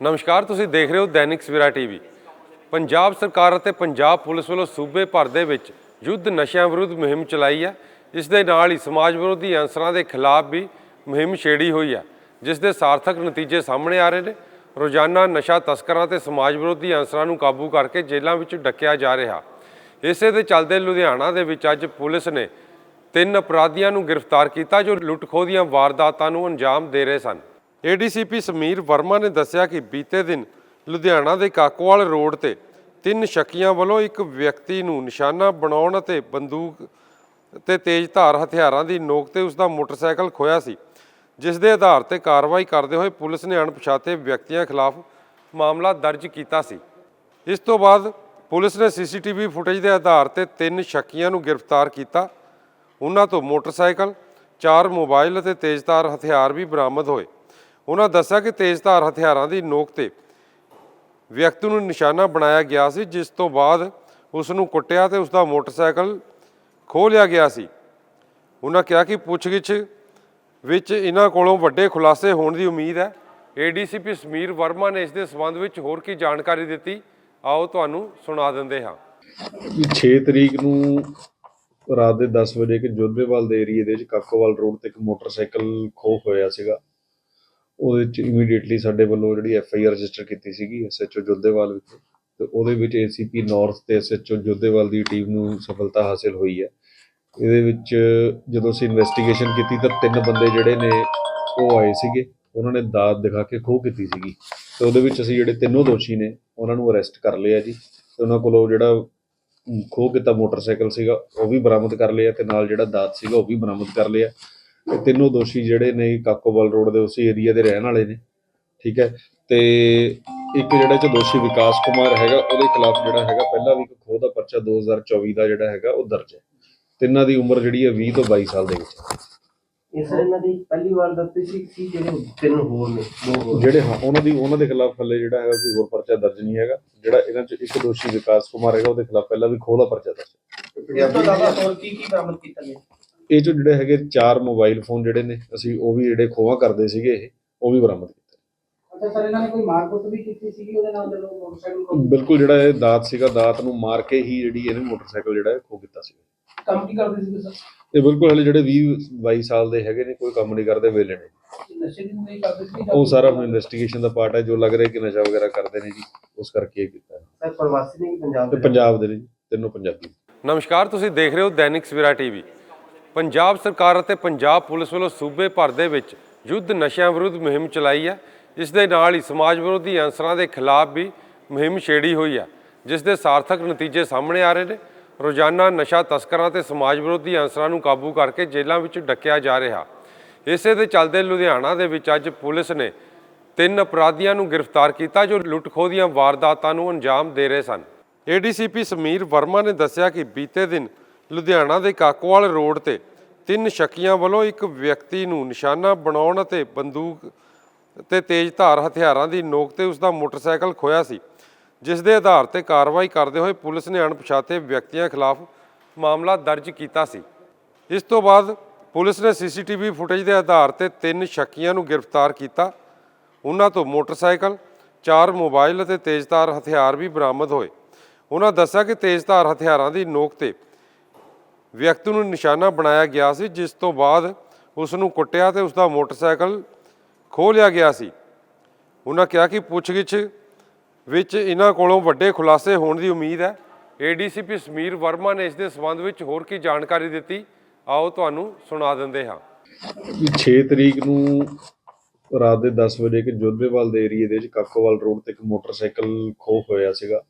ਨਮਸਕਾਰ, ਤੁਸੀਂ ਦੇਖ ਰਹੇ ਹੋ ਦੈਨਿਕ ਸਵੇਰਾ ਟੀਵੀ। ਪੰਜਾਬ ਸਰਕਾਰ ਅਤੇ ਪੰਜਾਬ ਪੁਲਿਸ ਵੱਲੋਂ ਸੂਬੇ ਭਰ ਦੇ ਵਿੱਚ ਯੁੱਧ ਨਸ਼ਿਆਂ ਵਿਰੁੱਧ ਮੁਹਿੰਮ ਚਲਾਈ ਹੈ। ਇਸ ਦੇ ਨਾਲ ਹੀ ਸਮਾਜ ਵਿਰੋਧੀ ਅੰਸਰਾਂ ਦੇ ਖਿਲਾਫ ਵੀ ਮੁਹਿੰਮ ਛੇੜੀ ਹੋਈ ਹੈ, ਜਿਸ ਦੇ ਸਾਰਥਕ ਨਤੀਜੇ ਸਾਹਮਣੇ ਆ ਰਹੇ ਨੇ। ਰੋਜ਼ਾਨਾ ਨਸ਼ਾ ਤਸਕਰਾਂ ਤੇ ਸਮਾਜ ਵਿਰੋਧੀ ਅੰਸਰਾਂ ਨੂੰ ਕਾਬੂ ਕਰਕੇ ਜੇਲ੍ਹਾਂ ਵਿੱਚ ਡੱਕਿਆ ਜਾ ਰਿਹਾ। ਇਸੇ ਦੇ ਚੱਲਦੇ ਲੁਧਿਆਣਾ ਦੇ ਵਿੱਚ ਅੱਜ ਪੁਲਿਸ ਨੇ ਤਿੰਨ ਅਪਰਾਧੀਆਂ ਨੂੰ ਗ੍ਰਿਫਤਾਰ ਕੀਤਾ, ਜੋ ਲੁੱਟ ਖੋਹ ਦੀਆਂ ਵਾਰਦਾਤਾਂ ਨੂੰ ਅੰਜਾਮ ਦੇ ਰਹੇ ਸਨ। ਏਡੀਸੀਪੀ ਸਮੀਰ ਵਰਮਾ ਨੇ ਦੱਸਿਆ ਕਿ ਬੀਤੇ ਦਿਨ ਲੁਧਿਆਣਾ ਦੇ ਕਾਕੋਵਾਲ ਰੋਡ ਤੇ ਤਿੰਨ ਸ਼ੱਕੀਆਂ ਵੱਲੋਂ ਇੱਕ ਵਿਅਕਤੀ ਨੂੰ ਨਿਸ਼ਾਨਾ ਬਣਾਉਣ ਅਤੇ ਬੰਦੂਕ ਤੇ ਤੇਜ਼ਧਾਰ ਹਥਿਆਰਾਂ ਦੀ ਨੋਕ ਤੇ ਉਸ ਦਾ ਮੋਟਰਸਾਈਕਲ ਖੋਇਆ ਸੀ, ਜਿਸ ਦੇ ਆਧਾਰ ਤੇ ਕਾਰਵਾਈ ਕਰਦੇ ਹੋਏ ਪੁਲਿਸ ਨੇ ਅਣਪਛਾਤੇ ਵਿਅਕਤੀਆਂ ਖਿਲਾਫ ਮਾਮਲਾ ਦਰਜ ਕੀਤਾ ਸੀ। ਇਸ ਤੋਂ ਬਾਅਦ ਪੁਲਿਸ ਨੇ ਸੀਸੀਟੀਵੀ ਫੁਟੇਜ ਦੇ ਆਧਾਰ ਤੇ ਤਿੰਨ ਸ਼ੱਕੀਆਂ ਨੂੰ ਗ੍ਰਿਫਤਾਰ ਕੀਤਾ। ਉਹਨਾਂ ਤੋਂ ਮੋਟਰਸਾਈਕਲ, ਚਾਰ ਮੋਬਾਈਲ ਅਤੇ ਤੇਜ਼ਧਾਰ ਹਥਿਆਰ ਵੀ ਬਰਾਮਦ ਹੋਏ। ਉਹਨਾਂ ਦੱਸਿਆ ਕਿ ਤੇਜ਼ਧਾਰ ਹਥਿਆਰਾਂ ਦੀ ਨੋਕ ਤੇ ਵਿਅਕਤੀ ਨੂੰ ਨਿਸ਼ਾਨਾ ਬਣਾਇਆ ਗਿਆ ਸੀ, ਜਿਸ ਤੋਂ ਬਾਅਦ ਉਸ ਨੂੰ ਕੁੱਟਿਆ ਤੇ ਉਸ ਦਾ ਮੋਟਰਸਾਈਕਲ ਖੋਹ ਲਿਆ ਗਿਆ ਸੀ। ਉਹਨਾਂ ਕਿਹਾ ਕਿ ਪੁੱਛਗਿੱਛ ਵਿੱਚ ਇਹਨਾਂ ਕੋਲੋਂ ਵੱਡੇ ਖੁਲਾਸੇ ਹੋਣ ਦੀ ਉਮੀਦ ਹੈ। ਏਡੀਸੀਪੀ ਸਮੀਰ ਵਰਮਾ ਨੇ ਇਸ ਦੇ ਸਬੰਧ ਵਿੱਚ ਹੋਰ ਕੀ ਜਾਣਕਾਰੀ ਦਿੱਤੀ, ਆਓ ਤੁਹਾਨੂੰ ਸੁਣਾ ਦਿੰਦੇ ਹਾਂ। ਵੀ 6 ਤਰੀਕ ਨੂੰ ਰਾਤ ਦੇ 10 ਵਜੇ ਕਿ ਜੋਧੇਵਾਲ ਦੇ ਏਰੀਏ ਦੇ ਵਿੱਚ ਕਾਕੋਵਾਲ ਰੋਡ ਤੇ ਇੱਕ ਮੋਟਰਸਾਈਕਲ ਖੋਹ ਹੋਇਆ ਸੀਗਾ। ਉਹਦੇ ਚ ਇਮੀਡੀਏਟਲੀ ਸਾਡੇ ਵੱਲੋਂ ਜਿਹੜੀ ਐਫ ਆਈ ਆਰ ਰਜਿਸਟਰ ਕੀਤੀ ਸੀਗੀ ਐਸਐਚਓ ਜੋਧੇਵਾਲ ਵਿਖੇ ਤੇ ਉਹਦੇ ਵਿੱਚ ਏ ਸੀ ਏਸੀਪੀ ਨਾਰਥ ਤੇ ਓ ਜੋਧੇਵਾਲ ਦੀ ਟੀਮ ਨੂੰ ਸਫਲਤਾ ਹਾਸਲ ਹੋਈ ਹੈ। ਇਹਦੇ ਵਿੱਚ ਜਦੋਂ ਅਸੀਂ ਇਨਵੈਸਟੀਗੇਸ਼ਨ ਕੀਤੀ ਤਾਂ ਤਿੰਨ ਬੰਦੇ ਜਿਹੜੇ ਨੇ ਉਹ ਆਏ ਸੀਗੇ। ਉਹਨਾਂ ਨੇ ਦਾਤ ਦਿਖਾ ਕੇ ਖੋਹ ਕੀਤੀ ਸੀਗੀ। ਤੇ ਉਹਦੇ ਵਿੱਚ ਅਸੀਂ ਜਿਹੜੇ ਤਿੰਨੋਂ ਦੋਸ਼ੀ ਨੇ, ਉਹਨਾਂ ਨੂੰ ਅਰੈਸਟ ਕਰ ਲਿਆ ਜੀ। ਤੇ ਉਹਨਾਂ ਕੋਲੋਂ ਜਿਹੜਾ ਖੋਹ ਕੀਤਾ ਮੋਟਰਸਾਈਕਲ ਸੀਗਾ, ਉਹ ਵੀ ਬਰਾਮਦ ਕਰ ਲਿਆ ਤੇ ਨਾਲ ਜਿਹੜਾ ਦਾਤ ਸੀਗਾ, ਉਹ ਵੀ ਬਰਾਮਦ ਕਰ ਲਿਆ। ਤੇ ਤਿੰਨੋਂ ਦੋਸ਼ੀ ਜਿਹੜੇ ਨੇ ਕਾਕੋਵਾਲ ਰੋਡ ਦੇ ਉਸੇ ਏਰੀਆ ਦੇ ਰਹਿਣ ਵਾਲੇ ਨੇ ਠੀਕ ਹੈ? ਤੇ ਇੱਕ ਜਿਹੜਾ ਚ ਦੋਸ਼ੀ ਵਿਕਾਸ ਕੁਮਾਰ ਹੈਗਾ ਉਹਦੇ ਖਿਲਾਫ ਜਿਹੜਾ ਹੈਗਾ ਪਹਿਲਾਂ ਵੀ ਇੱਕ ਖੋਹ ਦਾ ਪਰਚਾ 2024 ਦਾ ਜਿਹੜਾ ਹੈਗਾ ਉਹ ਦਰਜ ਹੈ। ਤਿੰਨਾਂ ਦੀ ਉਮਰ ਜਿਹੜੀ ਹੈ 20 ਤੋਂ 22 ਸਾਲ ਦੇ ਵਿੱਚ ਹੈ। ਇਹ ਸਰ ਇਹਨਾਂ ਦੀ ਪਹਿਲੀ ਵਾਰ ਦੱਸੀ ਸੀ ਕਿ ਜਿਹੜੇ ਤਿੰਨ ਹੋਰ ਨੇ ਦੋ ਹੋਰ ਜਿਹੜੇ ਹਾਂ ਉਹਨਾਂ ਦੀ ਉਹਨਾਂ ਦੇ ਖਿਲਾਫ ਹੱਲੇ ਜਿਹੜਾ ਹੈਗਾ ਕੋਈ ਹੋਰ ਪਰਚਾ ਦਰਜ ਨਹੀਂ ਹੈਗਾ। ਜਿਹੜਾ ਇਹਨਾਂ ਚ ਇੱਕ ਦੋਸ਼ੀ ਵਿਕਾਸ ਕੁਮਾਰ ਹੈਗਾ ਉਹਦੇ ਖਿਲਾਫ ਪਹਿਲਾਂ ਵੀ ਖੋਹ ਦਾ ਪਰਚਾ ਦਰਜ ਹੈ। ਇਸ ਤੋਂ ਇਲਾਵਾ ਹੋਰ ਕੀ ਕੀ ਬਰਾਮਦ ਕੀਤਾ ਗਿਆ? ਇਹ ਚੋਂ ਜਿਹੜੇ ਹੈਗੇ ਚਾਰ ਮੋਬਾਈਲ ਫੋਨ ਜਿਹੜੇ ਨੇ ਅਸੀਂ ਉਹ ਵੀ ਜਿਹੜੇ ਖੋਵਾ ਕਰਦੇ ਸੀਗੇ ਇਹ ਉਹ ਵੀ ਬਰਾਮਦ ਕੀਤੇ। ਅੱਛਾ ਸਰ ਇਹਨਾਂ ਨੇ ਕੋਈ ਮਾਰਕੁੱਟ ਵੀ ਕੀਤੀ ਸੀਗੀ ਉਹਦੇ ਨਾਲ ਜਦੋਂ ਮੋਟਰਸਾਈਕਲ ਕੋਲ ਬਿਲਕੁਲ ਜਿਹੜਾ ਇਹ ਦਾਤ ਸੀਗਾ ਦਾਤ ਨੂੰ ਮਾਰ ਕੇ ਹੀ ਜਿਹੜੀ ਇਹਨੇ ਮੋਟਰਸਾਈਕਲ ਜਿਹੜਾ ਖੋ ਕੀਤਾ ਸੀ ਕੰਮ ਕੀ ਕਰਦੇ ਸੀਗੇ ਸਰ? ਇਹ ਬਿਲਕੁਲ ਹਲੇ ਜਿਹੜੇ 20 22 ਸਾਲ ਦੇ ਹੈਗੇ ਨੇ ਕੋਈ ਕੰਮ ਨਹੀਂ ਕਰਦੇ ਵੇਲੇ ਨੇ। ਨਸ਼ੇ ਦੀ ਨਹੀਂ ਕਰਦੇ ਸੀ ਉਹ ਸਾਰਾ ਹੁਣ ਇਨਵੈਸਟੀਗੇਸ਼ਨ ਦਾ ਪਾਰਟ ਹੈ ਜੋ ਲੱਗ ਰਿਹਾ ਕਿ ਨਸ਼ਾ ਵਗੈਰਾ ਕਰਦੇ ਨੇ ਜੀ ਉਸ ਕਰਕੇ ਇਹ ਕੀਤਾ। ਹੈ। ਸਰ ਪ੍ਰਵਾਸੀ ਨੇ ਪੰਜਾਬ ਤੇ ਦੇ ਪੰਜਾਬ ਦੇ ਨੇ ਜੀ ਤਿੰਨੋਂ ਪੰਜਾਬੀ। ਨਮਸਕਾਰ ਤੁਸੀਂ ਦੇਖ ਰਹੇ ਹੋ ਦੈਨਿਕ ਸਵੇਰਾ ਟੀਵੀ। ਪੰਜਾਬ ਸਰਕਾਰ ਅਤੇ ਪੰਜਾਬ ਪੁਲਿਸ ਵੱਲੋਂ ਸੂਬੇ ਭਰ ਦੇ ਵਿੱਚ ਯੁੱਧ ਨਸ਼ਿਆਂ ਵਿਰੁੱਧ ਮੁਹਿੰਮ ਚਲਾਈ ਹੈ ਇਸ ਦੇ ਨਾਲ ਹੀ ਸਮਾਜ ਵਿਰੋਧੀ ਅੰਸਰਾਂ ਦੇ ਖਿਲਾਫ ਵੀ ਮੁਹਿੰਮ ਛੇੜੀ ਹੋਈ ਹੈ ਜਿਸ ਦੇ ਸਾਰਥਕ ਨਤੀਜੇ ਸਾਹਮਣੇ ਆ ਰਹੇ ਨੇ। ਰੋਜ਼ਾਨਾ ਨਸ਼ਾ ਤਸਕਰਾਂ ਤੇ ਸਮਾਜ ਵਿਰੋਧੀ ਅੰਸਰਾਂ ਨੂੰ ਕਾਬੂ ਕਰਕੇ ਜੇਲ੍ਹਾਂ ਵਿੱਚ ਡੱਕਿਆ ਜਾ ਰਿਹਾ। ਇਸੇ ਦੇ ਚੱਲਦੇ ਲੁਧਿਆਣਾ ਦੇ ਵਿੱਚ ਅੱਜ ਪੁਲਿਸ ਨੇ ਤਿੰਨ ਅਪਰਾਧੀਆਂ ਨੂੰ ਗ੍ਰਿਫਤਾਰ ਕੀਤਾ, ਜੋ ਲੁੱਟਖੋ ਦੀਆਂ ਵਾਰਦਾਤਾਂ ਨੂੰ ਅੰਜਾਮ ਦੇ ਰਹੇ ਸਨ। ਏਡੀਸੀਪੀ ਸਮੀਰ ਵਰਮਾ ਨੇ ਦੱਸਿਆ ਕਿ ਬੀਤੇ ਦਿਨ ਲੁਧਿਆਣਾ ਦੇ ਕਾਕੋਵਾਲ ਰੋਡ ਤੇ ਤਿੰਨ ਸ਼ੱਕੀਆਂ ਵੱਲੋਂ ਇੱਕ ਵਿਅਕਤੀ ਨੂੰ ਨਿਸ਼ਾਨਾ ਬਣਾਉਣ ਅਤੇ ਬੰਦੂਕ ਤੇ ਤੇਜ਼ਧਾਰ ਹਥਿਆਰਾਂ ਦੀ ਨੋਕ ਤੇ ਉਸ ਦਾ ਮੋਟਰਸਾਈਕਲ ਖੋਇਆ ਸੀ, ਜਿਸ ਦੇ ਆਧਾਰ ਤੇ ਕਾਰਵਾਈ ਕਰਦੇ ਹੋਏ ਪੁਲਿਸ ਨੇ ਅਣਪਛਾਤੇ ਵਿਅਕਤੀਆਂ ਖਿਲਾਫ ਮਾਮਲਾ ਦਰਜ ਕੀਤਾ ਸੀ। ਇਸ ਤੋਂ ਬਾਅਦ ਪੁਲਿਸ ਨੇ ਸੀਸੀਟੀਵੀ ਫੁਟੇਜ ਦੇ ਆਧਾਰ ਤੇ ਤਿੰਨ ਸ਼ੱਕੀਆਂ ਨੂੰ ਗ੍ਰਿਫਤਾਰ ਕੀਤਾ। ਉਹਨਾਂ ਤੋਂ ਮੋਟਰਸਾਈਕਲ, ਚਾਰ ਮੋਬਾਈਲ ਅਤੇ ਤੇਜ਼ਧਾਰ ਹਥਿਆਰ ਵੀ ਬਰਾਮਦ ਹੋਏ। ਉਹਨਾਂ ਦੱਸਿਆ ਕਿ ਤੇਜ਼ਧਾਰ ਹਥਿਆਰਾਂ ਦੀ ਨੋਕ ਤੇ ਵਿਅਕਤੀ ਨੂੰ ਨਿਸ਼ਾਨਾ ਬਣਾਇਆ ਗਿਆ ਸੀ, ਜਿਸ ਤੋਂ ਬਾਅਦ ਉਸ ਨੂੰ ਕੁੱਟਿਆ ਤੇ ਉਸ ਦਾ ਮੋਟਰਸਾਈਕਲ ਖੋਹ ਲਿਆ ਗਿਆ ਸੀ। ਉਹਨਾਂ ਕਿਹਾ ਕਿ ਪੁੱਛਗਿੱਛ ਵਿੱਚ ਇਹਨਾਂ ਕੋਲੋਂ ਵੱਡੇ ਖੁਲਾਸੇ ਹੋਣ ਦੀ ਉਮੀਦ ਹੈ। ਏਡੀਸੀਪੀ ਸਮੀਰ ਵਰਮਾ ਨੇ ਇਸ ਦੇ ਸਬੰਧ ਵਿੱਚ ਹੋਰ ਕੀ ਜਾਣਕਾਰੀ ਦਿੱਤੀ, ਆਓ ਤੁਹਾਨੂੰ ਸੁਣਾ ਦਿੰਦੇ ਹਾਂ। ਵੀ 6 ਤਰੀਕ ਨੂੰ ਰਾਤ ਦੇ 10 ਵਜੇ ਕਿ ਜੋਧੇਵਾਲ ਦੇ ਏਰੀਏ ਦੇ ਵਿੱਚ ਕਾਕੋਵਾਲ ਰੋਡ ਤੇ ਇੱਕ ਮੋਟਰਸਾਈਕਲ ਖੋਹ ਹੋਇਆ ਸੀਗਾ।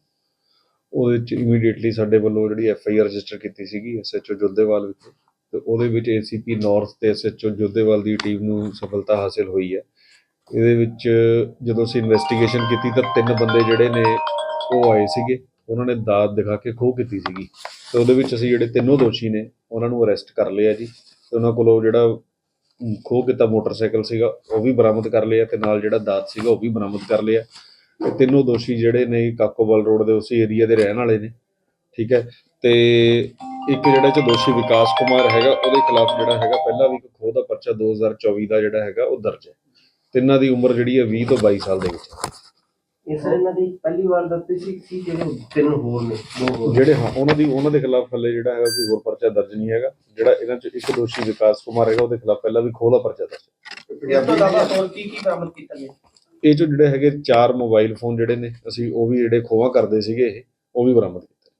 ਉਹਦੇ ਚ ਇਮੀਡੀਏਟਲੀ ਸਾਡੇ ਵੱਲੋਂ ਜਿਹੜੀ ਐਫ ਆਈ ਆਰ ਰਜਿਸਟਰ ਕੀਤੀ ਸੀਗੀ ਐਸਐਚਓ ਜੋਧੇਵਾਲ ਵਿਖੇ, ਤੇ ਉਹਦੇ ਵਿੱਚ ਏ ਸੀ ਏਸੀਪੀ ਨਾਰਥ ਤੇ ਓ ਜੋਧੇਵਾਲ ਦੀ ਟੀਮ ਨੂੰ ਸਫਲਤਾ ਹਾਸਲ ਹੋਈ ਹੈ। ਇਹਦੇ ਵਿੱਚ ਜਦੋਂ ਅਸੀਂ ਇਨਵੈਸਟੀਗੇਸ਼ਨ ਕੀਤੀ ਤਾਂ ਤਿੰਨ ਬੰਦੇ ਜਿਹੜੇ ਨੇ ਉਹ ਆਏ ਸੀਗੇ, ਉਹਨਾਂ ਨੇ ਦਾਤ ਦਿਖਾ ਕੇ ਖੋਹ ਕੀਤੀ ਸੀਗੀ। ਤੇ ਉਹਦੇ ਵਿੱਚ ਅਸੀਂ ਜਿਹੜੇ ਤਿੰਨੋਂ ਦੋਸ਼ੀ ਨੇ, ਉਹਨਾਂ ਨੂੰ ਅਰੈਸਟ ਕਰ ਲਿਆ ਜੀ। ਤੇ ਉਹਨਾਂ ਕੋਲੋਂ ਜਿਹੜਾ ਖੋਹ ਕੀਤਾ ਮੋਟਰਸਾਈਕਲ ਸੀਗਾ, ਉਹ ਵੀ ਬਰਾਮਦ ਕਰ ਲਿਆ ਤੇ ਨਾਲ ਜਿਹੜਾ ਦਾਤ ਸੀਗਾ ਉਹ ਵੀ ਬਰਾਮਦ ਕਰ ਲਿਆ। ਤੇ ਤਿੰਨੋਂ ਦੋਸ਼ੀ ਜਿਹੜੇ ਨੇ ਕਾਕੋਵਾਲ ਰੋਡ ਦੇ ਉਸੇ ਏਰੀਆ ਦੇ ਰਹਿਣ ਵਾਲੇ ਨੇ ਠੀਕ ਹੈ? ਤੇ ਇੱਕ ਜਿਹੜਾ ਚ ਦੋਸ਼ੀ ਵਿਕਾਸ ਕੁਮਾਰ ਹੈਗਾ ਉਹਦੇ ਖਿਲਾਫ ਜਿਹੜਾ ਹੈਗਾ ਪਹਿਲਾਂ ਵੀ ਇੱਕ ਖੋਹ ਦਾ ਪਰਚਾ 2024 ਦਾ ਜਿਹੜਾ ਹੈਗਾ ਉਹ ਦਰਜ ਹੈ। ਤਿੰਨਾਂ ਦੀ ਉਮਰ ਜਿਹੜੀ ਹੈ 20 ਤੋਂ 22 ਸਾਲ ਦੇ ਵਿੱਚ। ਇਹ ਸਰ ਇਹਨਾਂ ਦੀ ਪਹਿਲੀ ਵਾਰ ਦੱਸੀ ਸੀ ਸੀ ਜਿਹੜੇ ਤਿੰਨ ਹੋਰ ਨੇ ਦੋ ਹੋਰ ਜਿਹੜੇ ਹਾਂ ਉਹਨਾਂ ਦੀ ਉਹਨਾਂ ਦੇ ਖਿਲਾਫ ਹਲੇ ਜਿਹੜਾ ਹੈਗਾ ਕੋਈ ਹੋਰ ਪਰਚਾ ਦਰਜ ਨਹੀਂ ਹੈਗਾ। ਜਿਹੜਾ ਇਹਨਾਂ ਚ ਇੱਕ ਦੋਸ਼ੀ ਵਿਕਾਸ ਕੁਮਾਰ ਹੈਗਾ ਉਹਦੇ ਖਿਲਾਫ ਪਹਿਲਾਂ ਵੀ ਖੋਹ ਦਾ ਪਰਚਾ ਦਰਜ ਹੈ। ਹੋਰ ਕੀ ਕੀ ਬਰਾਮਦ ਕੀਤਾ ਗਿਆ? ਇਹ ਚੋਂ ਜਿਹੜੇ ਹੈਗੇ ਚਾਰ ਮੋਬਾਈਲ ਫੋਨ ਜਿਹੜੇ ਨੇ ਅਸੀਂ ਉਹ ਵੀ ਜਿਹੜੇ ਖੋਵਾ ਕਰਦੇ ਸੀਗੇ ਇਹ ਉਹ ਵੀ ਬਰਾਮਦ ਕੀਤੇ।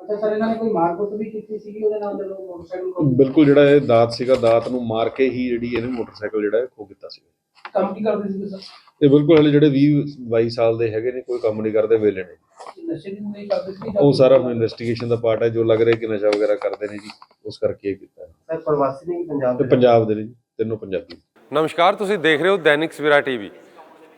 ਅੱਛਾ ਸਰ ਇਹਨਾਂ ਨੇ ਕੋਈ ਮਾਰਕੁੱਟ ਵੀ ਕੀਤੀ ਸੀਗੀ ਉਹਦੇ ਨਾਲ ਜਦੋਂ ਮੋਟਰਸਾਈਕਲ ਕੋਲ ਬਿਲਕੁਲ ਜਿਹੜਾ ਇਹ ਦਾਤ ਸੀਗਾ ਦਾਤ ਨੂੰ ਮਾਰ ਕੇ ਹੀ ਜਿਹੜੀ ਇਹਨੇ ਮੋਟਰਸਾਈਕਲ ਜਿਹੜਾ ਖੋ ਕੀਤਾ ਸੀ ਕੰਮ ਕੀ ਕਰਦੇ ਸੀਗੇ ਸਰ? ਇਹ ਬਿਲਕੁਲ ਹਲੇ ਜਿਹੜੇ 20 22 ਸਾਲ ਦੇ ਹੈਗੇ ਨੇ ਕੋਈ ਕੰਮ ਨਹੀਂ ਕਰਦੇ ਵੇਲੇ ਨੇ। ਨਸ਼ੇ ਦੀ ਨਹੀਂ ਕਰਦੇ ਸੀ ਉਹ ਸਾਰਾ ਹੁਣ ਇਨਵੈਸਟੀਗੇਸ਼ਨ ਦਾ ਪਾਰਟ ਹੈ ਜੋ ਲੱਗ ਰਿਹਾ ਕਿ ਨਸ਼ਾ ਵਗੈਰਾ ਕਰਦੇ ਨੇ ਜੀ ਉਸ ਕਰਕੇ ਇਹ ਕੀਤਾ। ਹੈ। ਸਰ ਪ੍ਰਵਾਸੀ ਨੇ ਕਿ ਪੰਜਾਬ ਤੇ ਦੇ ਪੰਜਾਬ ਦੇ ਨੇ ਜੀ ਤਿੰਨੋਂ ਪੰਜਾਬੀ। ਨਮਸਕਾਰ ਤੁਸੀਂ ਦੇਖ ਰਹੇ ਹੋ ਦੈਨਿਕ ਸਵੇਰਾ ਟੀਵੀ।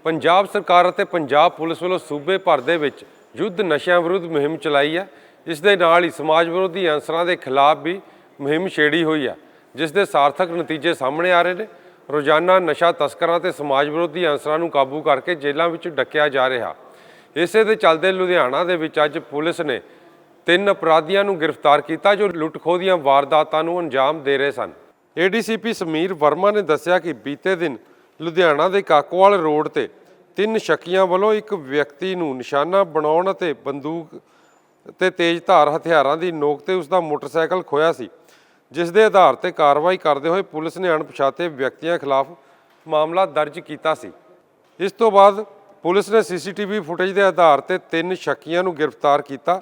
ਪੰਜਾਬ ਸਰਕਾਰ ਅਤੇ ਪੰਜਾਬ ਪੁਲਿਸ ਵੱਲੋਂ ਸੂਬੇ ਭਰ ਦੇ ਵਿੱਚ ਯੁੱਧ ਨਸ਼ਿਆਂ ਵਿਰੁੱਧ ਮੁਹਿੰਮ ਚਲਾਈ ਹੈ ਇਸ ਦੇ ਨਾਲ ਹੀ ਸਮਾਜ ਵਿਰੋਧੀ ਅਨਸਰਾਂ ਦੇ ਖਿਲਾਫ ਵੀ ਮੁਹਿੰਮ ਛੇੜੀ ਹੋਈ ਹੈ ਜਿਸ ਦੇ ਸਾਰਥਕ ਨਤੀਜੇ ਸਾਹਮਣੇ ਆ ਰਹੇ ਨੇ। ਰੋਜ਼ਾਨਾ ਨਸ਼ਾ ਤਸਕਰਾਂ ਤੇ ਸਮਾਜ ਵਿਰੋਧੀ ਅਨਸਰਾਂ ਨੂੰ ਕਾਬੂ ਕਰਕੇ ਜੇਲ੍ਹਾਂ ਵਿੱਚ ਡੱਕਿਆ ਜਾ ਰਿਹਾ। ਇਸੇ ਦੇ ਚੱਲਦੇ ਲੁਧਿਆਣਾ ਦੇ ਵਿੱਚ ਅੱਜ ਪੁਲਿਸ ਨੇ ਤਿੰਨ ਅਪਰਾਧੀਆਂ ਨੂੰ ਗ੍ਰਿਫਤਾਰ ਕੀਤਾ, ਜੋ ਲੁੱਟ-ਖੋਹ ਦੀਆਂ ਵਾਰਦਾਤਾਂ ਨੂੰ ਅੰਜਾਮ ਦੇ ਰਹੇ ਸਨ। ਏਡੀਸੀਪੀ ਸਮੀਰ ਵਰਮਾ ਨੇ ਦੱਸਿਆ ਕਿ ਬੀਤੇ ਦਿਨ ਲੁਧਿਆਣਾ ਦੇ ਕਾਕੋਵਾਲ ਰੋਡ ਤੇ ਤਿੰਨ ਸ਼ੱਕੀਆਂ ਵੱਲੋਂ ਇੱਕ ਵਿਅਕਤੀ ਨੂੰ ਨਿਸ਼ਾਨਾ ਬਣਾਉਣ ਅਤੇ ਬੰਦੂਕ ਤੇ ਤੇਜ਼ਧਾਰ ਹਥਿਆਰਾਂ ਦੀ ਨੋਕ ਤੇ ਉਸ ਦਾ ਮੋਟਰਸਾਈਕਲ ਖੋਇਆ ਸੀ, ਜਿਸ ਦੇ ਆਧਾਰ ਤੇ ਕਾਰਵਾਈ ਕਰਦੇ ਹੋਏ ਪੁਲਿਸ ਨੇ ਅਣਪਛਾਤੇ ਵਿਅਕਤੀਆਂ ਖਿਲਾਫ ਮਾਮਲਾ ਦਰਜ ਕੀਤਾ ਸੀ। ਇਸ ਤੋਂ ਬਾਅਦ ਪੁਲਿਸ ਨੇ ਸੀਸੀਟੀਵੀ ਫੁਟੇਜ ਦੇ ਆਧਾਰ ਤੇ ਤਿੰਨ ਸ਼ੱਕੀਆਂ ਨੂੰ ਗ੍ਰਿਫਤਾਰ ਕੀਤਾ।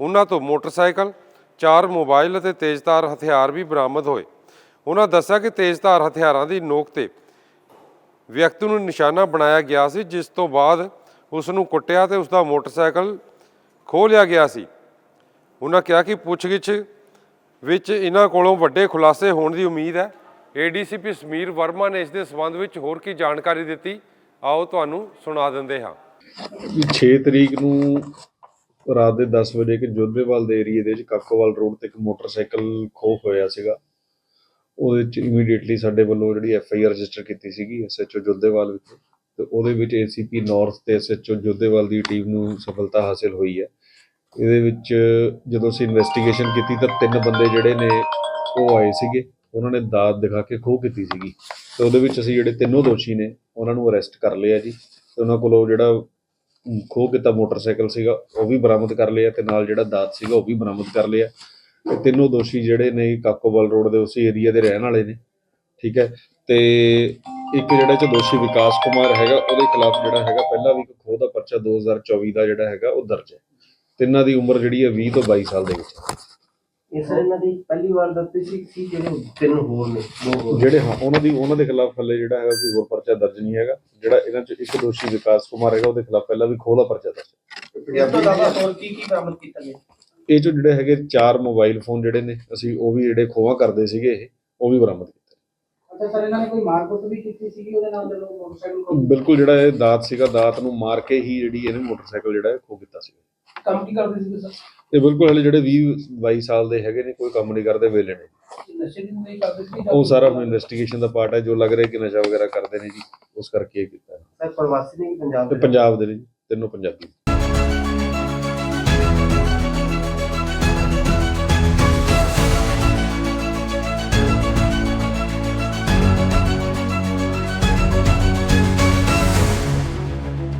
ਉਹਨਾਂ ਤੋਂ ਮੋਟਰਸਾਈਕਲ, ਚਾਰ ਮੋਬਾਈਲ ਅਤੇ ਤੇਜ਼ਧਾਰ ਹਥਿਆਰ ਵੀ ਬਰਾਮਦ ਹੋਏ। ਉਹਨਾਂ ਦੱਸਿਆ ਕਿ ਤੇਜ਼ਧਾਰ ਹਥਿਆਰਾਂ ਦੀ ਨੋਕ ਤੇ ਵਿਅਕਤੀ ਨੂੰ ਨਿਸ਼ਾਨਾ ਬਣਾਇਆ ਗਿਆ ਸੀ, ਜਿਸ ਤੋਂ ਬਾਅਦ ਉਸ ਨੂੰ ਕੁੱਟਿਆ ਤੇ ਉਸ ਦਾ ਮੋਟਰਸਾਈਕਲ ਖੋਹ ਲਿਆ ਗਿਆ ਸੀ। ਉਹਨਾਂ ਕਿਹਾ ਕਿ ਪੁੱਛਗਿੱਛ ਵਿੱਚ ਇਹਨਾਂ ਕੋਲੋਂ ਵੱਡੇ ਖੁਲਾਸੇ ਹੋਣ ਦੀ ਉਮੀਦ ਹੈ। ਏਡੀਸੀਪੀ ਸਮੀਰ ਵਰਮਾ ਨੇ ਇਸ ਦੇ ਸਬੰਧ ਵਿੱਚ ਹੋਰ ਕੀ ਜਾਣਕਾਰੀ ਦਿੱਤੀ, ਆਓ ਤੁਹਾਨੂੰ ਸੁਣਾ ਦਿੰਦੇ ਹਾਂ। ਵੀ 6 ਤਰੀਕ ਨੂੰ ਰਾਤ ਦੇ 10 ਵਜੇ ਇੱਕ ਜੋਧੇਵਾਲ ਦੇ ਏਰੀਏ ਦੇ ਵਿੱਚ ਕਾਕੋਵਾਲ ਰੋਡ ਤੇ ਇੱਕ ਮੋਟਰਸਾਈਕਲ ਖੋਹ ਹੋਇਆ ਸੀਗਾ। ਉਹਦੇ ਚ ਇਮੀਡੀਏਟਲੀ ਸਾਡੇ ਵੱਲੋਂ ਜਿਹੜੀ ਐਫ ਆਈ ਆਰ ਰਜਿਸਟਰ ਕੀਤੀ ਸੀਗੀ ਐਸਐਚਓ ਜੋਧੇਵਾਲ ਵਿੱਚ। ਤੇ ਉਹਦੇ ਵਿੱਚ ਏ ਸੀ ਏਸੀਪੀ ਨਾਰਥ ਤੇ ਓ ਜੋਧੇਵਾਲ ਦੀ ਟੀਮ ਨੂੰ ਸਫਲਤਾ ਹਾਸਲ ਹੋਈ ਹੈ। ਇਹਦੇ ਵਿੱਚ ਜਦੋਂ ਅਸੀਂ ਇਨਵੈਸਟੀਗੇਸ਼ਨ ਕੀਤੀ ਤਾਂ ਤਿੰਨ ਬੰਦੇ ਜਿਹੜੇ ਨੇ ਉਹ ਆਏ ਸੀਗੇ। ਉਹਨਾਂ ਨੇ ਦਾਤ ਦਿਖਾ ਕੇ ਖੋਹ ਕੀਤੀ ਸੀਗੀ। ਤੇ ਉਹਦੇ ਵਿੱਚ ਅਸੀਂ ਜਿਹੜੇ ਤਿੰਨੋਂ ਦੋਸ਼ੀ ਨੇ, ਉਹਨਾਂ ਨੂੰ ਅਰੈਸਟ ਕਰ ਲਿਆ ਜੀ। ਤੇ ਉਹਨਾਂ ਕੋਲੋਂ ਜਿਹੜਾ ਖੋਹ ਕੀਤਾ ਮੋਟਰਸਾਈਕਲ ਸੀਗਾ, ਉਹ ਵੀ ਬਰਾਮਦ ਕਰ ਲਿਆ ਤੇ ਨਾਲ ਜਿਹੜਾ ਦਾਤ ਸੀਗਾ, ਉਹ ਵੀ ਬਰਾਮਦ ਕਰ ਲਿਆ। ਤੇ ਤਿੰਨੋਂ ਦੋਸ਼ੀ ਜਿਹੜੇ ਨੇ ਕਾਕੋਵਾਲ ਰੋਡ ਦੇ ਉਸੇ ਏਰੀਆ ਦੇ ਰਹਿਣ ਵਾਲੇ ਨੇ ਠੀਕ ਹੈ? ਤੇ ਇੱਕ ਜਿਹੜਾ ਚ ਦੋਸ਼ੀ ਵਿਕਾਸ ਕੁਮਾਰ ਹੈਗਾ ਉਹਦੇ ਖਿਲਾਫ ਜਿਹੜਾ ਹੈਗਾ ਪਹਿਲਾਂ ਵੀ ਇੱਕ ਖੋਹ ਦਾ ਪਰਚਾ 2024 ਦਾ ਜਿਹੜਾ ਹੈਗਾ ਉਹ ਦਰਜ ਹੈ। ਤਿੰਨਾਂ ਦੀ ਉਮਰ ਜਿਹੜੀ ਹੈ 20 ਤੋਂ 22 ਸਾਲ ਦੇ ਵਿੱਚ ਹੈ। ਇਹ ਸਰ ਇਹਨਾਂ ਦੀ ਪਹਿਲੀ ਵਾਰ ਦੱਸੀ ਸੀ ਸੀ ਜਿਹੜੇ ਤਿੰਨ ਹੋਰ ਨੇ ਦੋ ਹੋਰ ਜਿਹੜੇ ਹਾਂ ਉਹਨਾਂ ਦੀ ਉਹਨਾਂ ਦੇ ਖਿਲਾਫ ਹਲੇ ਜਿਹੜਾ ਹੈਗਾ ਕੋਈ ਹੋਰ ਪਰਚਾ ਦਰਜ ਨਹੀਂ ਹੈਗਾ। ਜਿਹੜਾ ਇਹਨਾਂ ਚ ਇੱਕ ਦੋਸ਼ੀ ਵਿਕਾਸ ਕੁਮਾਰ ਹੈਗਾ ਉਹਦੇ ਖਿਲਾਫ ਪਹਿਲਾਂ ਵੀ ਖੋਹ ਦਾ ਪਰਚਾ ਦਰਜ ਹੈ। ਇਸ ਤੋਂ ਇਲਾਵਾ ਹੋਰ ਕੀ ਕੀ ਬਰਾਮਦ ਕੀਤਾ ਗਿਆ? ਇਹ ਚੋਂ ਜਿਹੜੇ ਹੈਗੇ ਚਾਰ ਮੋਬਾਈਲ ਫੋਨ ਜਿਹੜੇ ਨੇ ਅਸੀਂ ਉਹ ਵੀ ਜਿਹੜੇ ਖੋਵਾ ਕਰਦੇ ਸੀਗੇ ਇਹ ਉਹ ਵੀ ਬਰਾਮਦ ਕੀਤੇ ਅੱਛਾ ਸਰ ਇਹਨਾਂ ਨੇ ਕੋਈ ਮਾਰਕੁੱਟ ਵੀ ਕੀਤੀ ਸੀਗੀ ਉਹਦੇ ਨਾਲ ਜਦੋਂ ਮੋਟਰਸਾਈਕਲ ਕੋਲ ਬਿਲਕੁਲ ਜਿਹੜਾ ਇਹ ਦਾਤ ਸੀਗਾ ਦਾਤ ਨੂੰ ਮਾਰ ਕੇ ਹੀ ਜਿਹੜੀ ਇਹਨੇ ਮੋਟਰਸਾਈਕਲ ਜਿਹੜਾ ਖੋ ਕੀਤਾ ਸੀ ਕੰਮ ਕੀ ਕਰਦੇ ਸੀਗੇ ਸਰ? ਇਹ ਬਿਲਕੁਲ ਹਲੇ ਜਿਹੜੇ 20 22 ਸਾਲ ਦੇ ਹੈਗੇ ਨੇ ਕੋਈ ਕੰਮ ਨਹੀਂ ਕਰਦੇ ਵੇਲੇ ਨੇ। ਨਸ਼ੇ ਦੀ ਨਹੀਂ ਕਰਦੇ ਸੀ ਉਹ ਸਾਰਾ ਹੁਣ ਇਨਵੈਸਟੀਗੇਸ਼ਨ ਦਾ ਪਾਰਟ ਹੈ ਜੋ ਲੱਗ ਰਿਹਾ ਕਿ ਨਸ਼ਾ ਵਗੈਰਾ ਕਰਦੇ ਨੇ ਜੀ ਉਸ ਕਰਕੇ ਇਹ ਕੀਤਾ। ਹੈ। ਸਰ ਪ੍ਰਵਾਸੀ ਨੇ ਕਿ ਪੰਜਾਬ ਤੇ ਦੇ ਪੰਜਾਬ ਦੇ ਨੇ ਜੀ ਤਿੰਨੋਂ ਪੰਜਾਬੀ